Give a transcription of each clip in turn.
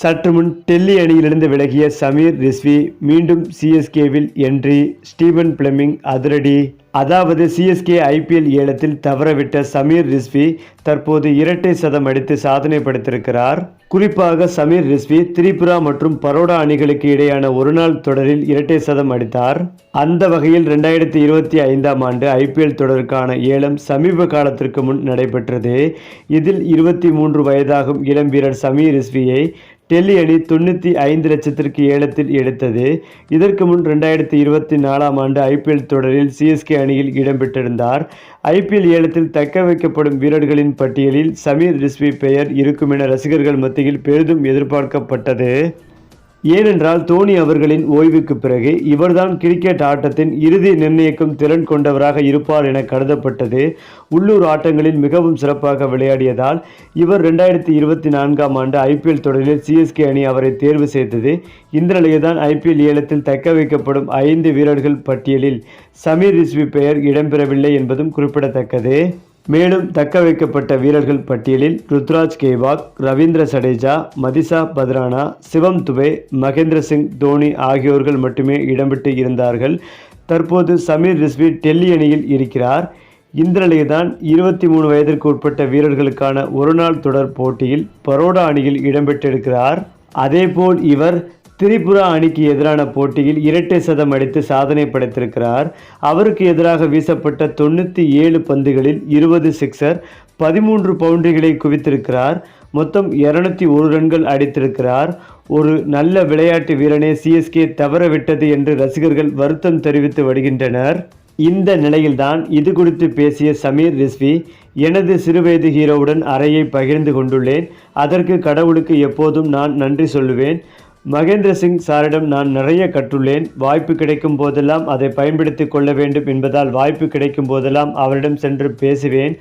சற்று முன் டெல்லி அணியிலிருந்து விலகிய சமீர் ரிஸ்வி மீண்டும் சிஎஸ்கேவில் என்ட்ரி ஸ்டீவன் பிளமிங் அதிரடி. அதாவது சிஎஸ்கே ஐபிஎல் ஏலத்தில் தவறவிட்ட சமீர் ரிஸ்வி தற்போது இரட்டை சதம் அடித்து சாதனை படைத்திருக்கிறார் குறிப்பாக சமீர் ரிஸ்வி திரிபுரா மற்றும் பரோடா அணிகளுக்கு இடையான ஒருநாள் தொடரில் இரட்டை சதம் அடித்தார். அந்த வகையில் ரெண்டாயிரத்தி இருபத்தி ஐந்தாம் ஆண்டு ஐபிஎல் தொடருக்கான ஏலம் சமீப காலத்திற்கு முன் நடைபெற்றது. இதில் இருபத்தி மூன்று வயதாகும் இளம் வீரர் சமீர் ரிஸ்வியை டெல்லி அணி தொண்ணூற்றி ஐந்து லட்சத்திற்கு ஏலத்தில் எடுத்தது. இதற்கு முன் ரெண்டாயிரத்தி இருபத்தி நாலாம் ஆண்டு ஐபிஎல் தொடரில் சிஎஸ்கே அணியில் இடம்பெற்றிருந்தார். ஐபிஎல் ஏலத்தில் தக்க வைக்கப்படும் வீரர்களின் பட்டியலில் சமீர் ரிஸ்வி பெயர் இருக்கும் என ரசிகர்கள் மத்தியில் பெரிதும் எதிர்பார்க்கப்பட்டது. ஏனென்றால் தோனி அவர்களின் ஓய்வுக்கு பிறகு இவர்தான் கிரிக்கெட் ஆட்டத்தின் இறுதி நிர்ணயிக்கும் திறன் கொண்டவராக இருப்பார் என கருதப்பட்டது. உள்ளூர் ஆட்டங்களில் மிகவும் சிறப்பாக விளையாடியதால் இவர் ரெண்டாயிரத்தி இருபத்தி நான்காம் ஆண்டு ஐபிஎல் தொடரில் சிஎஸ்கே அணி அவரை தேர்வு செய்தது. இந்த நிலையில்தான் ஐபிஎல் ஏலத்தில் தக்க வைக்கப்படும் ஐந்து வீரர்கள் பட்டியலில் சமீர் ரிஸ்வி பெயர் இடம்பெறவில்லை என்பதும் குறிப்பிடத்தக்கது. மேலும் தக்க வைக்கப்பட்ட வீரர்கள் பட்டியலில் ருத்ராஜ் கேவாக் ரவீந்திர சடேஜா மதிசா பத்ரானா சிவம் துபே மகேந்திர சிங் தோனி ஆகியோர்கள் மட்டுமே இடம்பெற்று இருந்தார்கள். தற்போது சமீர் ரிஸ்வி டெல்லி அணியில் இருக்கிறார். இந்த நிலையில்தான் இருபத்தி மூணு வயதிற்கு உட்பட்ட வீரர்களுக்கான ஒருநாள் தொடர் போட்டியில் பரோடா அணியில் இடம்பெற்றிருக்கிறார். அதேபோல் இவர் திரிபுரா அணிக்கு எதிரான போட்டியில் இரட்டை சதம் அடித்து சாதனை படைத்திருக்கிறார். அவருக்கு எதிராக வீசப்பட்ட தொண்ணூற்றி ஏழு பந்துகளில் இருபது சிக்ஸர் பதிமூன்று பவுண்டரிகளை குவித்திருக்கிறார். மொத்தம் இருநூத்தி ஒரு ரன்கள் அடித்திருக்கிறார். ஒரு நல்ல விளையாட்டு வீரனை சிஎஸ்கே தவறவிட்டது என்று ரசிகர்கள் வருத்தம் தெரிவித்து வருகின்றனர். இந்த நிலையில்தான் இது குறித்து பேசிய சமீர் ரிஸ்வி எனது சிறுவயது ஹீரோவுடன் அறையை பகிர்ந்து கொண்டுள்ளேன். அதற்கு கடவுளுக்கு எப்போதும் நான் நன்றி சொல்லுவேன். மகேந்திர சிங் சாரிடம் நான் நிறைய கற்றுள்ளேன். வாய்ப்பு கிடைக்கும் போதெல்லாம் அதை பயன்படுத்தி கொள்ள வேண்டும் என்பதால் வாய்ப்பு கிடைக்கும் போதெல்லாம் அவரிடம் சென்று பேசுவேன்.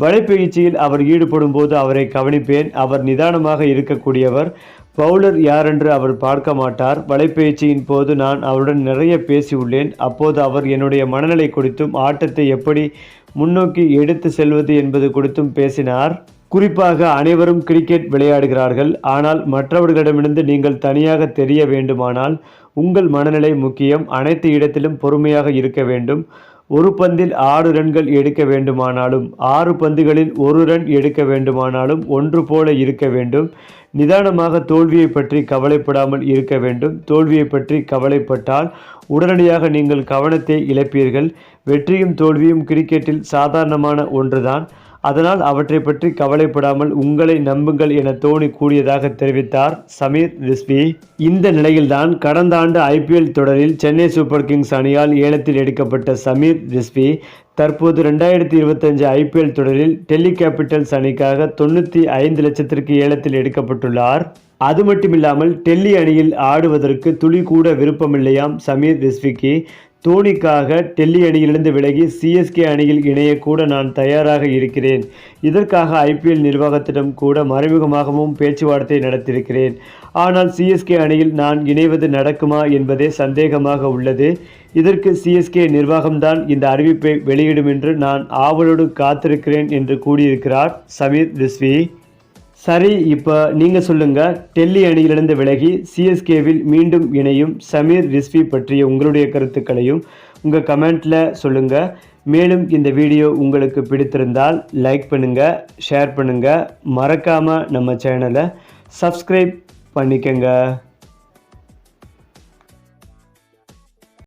வலைப்பயிற்சியில் அவர் ஈடுபடும் போது அவரை கவனிப்பேன். அவர் நிதானமாக இருக்கக்கூடியவர். பவுலர் யாரென்று அவர் பார்க்க மாட்டார். வலைப்பயிற்சியின் போது நான் அவருடன் நிறைய பேசியுள்ளேன். அப்போது அவர் என்னுடைய மனநிலை குறித்தும் ஆட்டத்தை எப்படி முன்னோக்கி எடுத்து செல்வது என்பது குறித்தும் பேசினார். குறிப்பாக அனைவரும் கிரிக்கெட் விளையாடுகிறார்கள். ஆனால் மற்றவர்களிடமிருந்து நீங்கள் தனியாக தெரிய வேண்டுமானால் உங்கள் மனநிலை முக்கியம். அனைத்து இடத்திலும் பொறுமையாக இருக்க வேண்டும். ஒரு பந்தில் ஆறு ரன்கள் எடுக்க வேண்டுமானாலும் ஆறு பந்துகளில் ஒரு ரன் எடுக்க வேண்டுமானாலும் ஒன்று போல இருக்க வேண்டும். நிதானமாக தோல்வியை பற்றி கவலைப்படாமல் இருக்க வேண்டும். தோல்வியை பற்றி கவலைப்பட்டால் உடனடியாக நீங்கள் கவனத்தை இழப்பீர்கள். வெற்றியும் தோல்வியும் கிரிக்கெட்டில் சாதாரணமான ஒன்றுதான். அதனால் அவற்றை பற்றி கவலைப்படாமல் உங்களை நம்புங்கள் என தோனி கூறியதாக தெரிவித்தார் சமீர் ரிஸ்வி. இந்த நிலையில்தான் கடந்த ஆண்டு ஐபிஎல் தொடரில் சென்னை சூப்பர் கிங்ஸ் அணியால் ஏலத்தில் எடுக்கப்பட்ட சமீர் ரிஸ்வி தற்போது ரெண்டாயிரத்தி இருபத்தஞ்சு ஐபிஎல் தொடரில் டெல்லி கேபிட்டல்ஸ் அணிக்காக தொண்ணூற்றி ஐந்து லட்சத்திற்கு ஏலத்தில் எடுக்கப்பட்டுள்ளார். அது மட்டுமில்லாமல் டெல்லி அணியில் ஆடுவதற்கு துளி கூட விருப்பமில்லையாம் சமீர் ரிஸ்விக்கு. தோனிக்காக டெல்லி அணியிலிருந்து விலகி சிஎஸ்கே அணியில் இணையக்கூட நான் தயாராக இருக்கிறேன். இதற்காக ஐபிஎல் நிர்வாகத்திடம் கூட மறைமுகமாகவும் பேச்சுவார்த்தை நடத்தியிருக்கிறேன். ஆனால் சிஎஸ்கே அணியில் நான் இணைவது நடக்குமா என்பதே சந்தேகமாக உள்ளது. இதற்கு சிஎஸ்கே நிர்வாகம்தான் இந்த அறிவிப்பை வெளியிடும் என்று நான் ஆவலோடு காத்திருக்கிறேன் என்று கூறியிருக்கிறார் சமீர் ரிஸ்வி. சரி இப்போ நீங்கள் சொல்லுங்கள் டெல்லி அணியிலிருந்து விலகி சிஎஸ்கேவில் மீண்டும் இணையும் சமீர் ரிஸ்வி பற்றிய உங்களுடைய கருத்துக்களையும் உங்கள் கமெண்ட்டில் சொல்லுங்கள் மேலும் இந்த வீடியோ உங்களுக்கு பிடித்திருந்தால் லைக் பண்ணுங்கள் ஷேர் பண்ணுங்கள் மறக்காமல் நம்ம சேனலை சப்ஸ்கிரைப் பண்ணிக்கங்க.